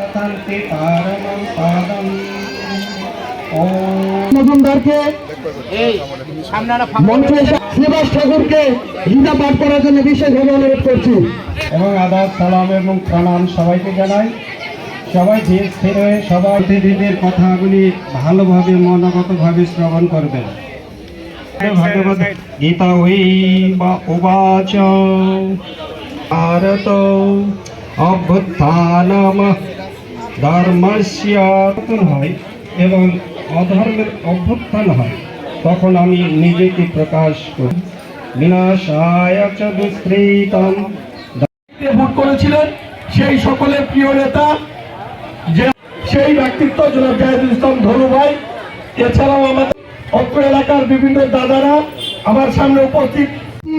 তদন্তে পারমম জন্য করছি। এবং সবাই কথাগুলি ভালোভাবে মনগতভাবে শ্রবণ করবেন। ভগবত গীতা ওই বা ভারত অভ্যুত্থানম ধর্মস্য হয় এবং অধর্মের অভ্যুত্থান হয় তখন আমি নিজেকে প্রকাশ করি। বিনাশায় দুষ্কৃতম ভোট করেছিলেন সেই সকলের প্রিয় নেতা যে সেই ব্যক্তিত্ব জনাব জাহিদুল ইসলাম ধনু ভাই। এছাড়াও আমাদের অত্র এলাকার বিভিন্ন দাদারা আমার সামনে উপস্থিত।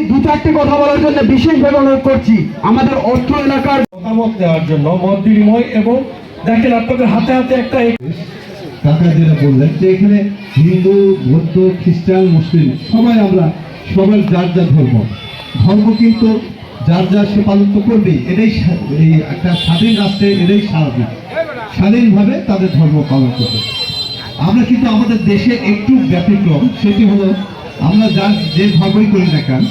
দু চারটি কথা বলার জন্য বিশেষভাবে অনুরোধ করছি আমাদের অত্র এলাকার মতামত দেওয়ার জন্য মত বিনিময় এবং দেখেন আপনাদের হাতে হাতে একটা কাকা যেটা বললেন যে এখানে হিন্দু, বৌদ্ধ, খ্রিস্টান, মুসলিম, সবাই আমরা, সবাই যার যার ধর্ম। ধর্ম কিন্তু যার যার সে পালন তো করবেই। এটাই এই একটা স্বাধীন রাষ্ট্রে এটাই স্বাভাবিক। স্বাধীনভাবে তাদের ধর্ম পালন করবে। আমরা কিন্তু আমাদের দেশে একটু ব্যতিক্রম, সেটি হলো আমরা যার যে ধর্মই করি না কেন,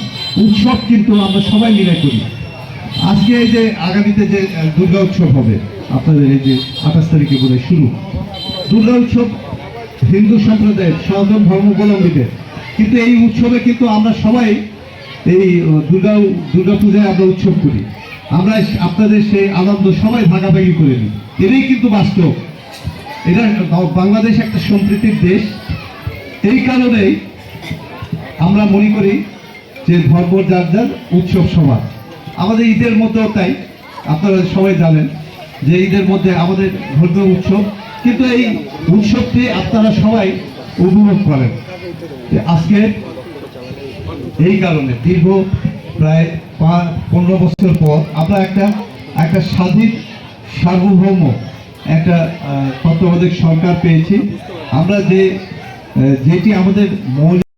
উৎসব কিন্তু আমরা সবাই মিলে করি। আজকে এই যে আগামীতে যে দুর্গা উৎসব হবে আপনাদের এই যে আঠাশ তারিখে বলে শুরু। দুর্গা উৎসব হিন্দু সম্প্রদায়ের সনাতন ধর্মাবলম্বীদের কিন্তু এই উৎসবে কিন্তু আমরা সবাই এই দুর্গা দুর্গা পূজায় আমরা উৎসব করি। আমরা আপনাদের সেই আনন্দ সবাই ভাগাভাগি করে নিই। এটাই কিন্তু বাস্তব। এটা বাংলাদেশ একটা সম্প্রীতির দেশ। এই কারণেই আমরা মনে করি যে ধর্ম যার যার, উৎসব সবার আমাদের ঈদের মধ্যেও তাই। আপনারা সবাই জানেন। যে ঈদের মধ্যে আমাদের ধর্মীয় উৎসব, কিন্তু এই উৎসবটি আপনারা সবাই উপভোগ করেন। আজকে এই কারণে দীর্ঘ প্রায় পা- পনেরো বছর পর আমরা একটা একটা স্বাধীন সার্বভৌম একটা তত্ত্বাবধায়ক সরকার পেয়েছি। আমরা যে যেটি আমাদের মৌলিক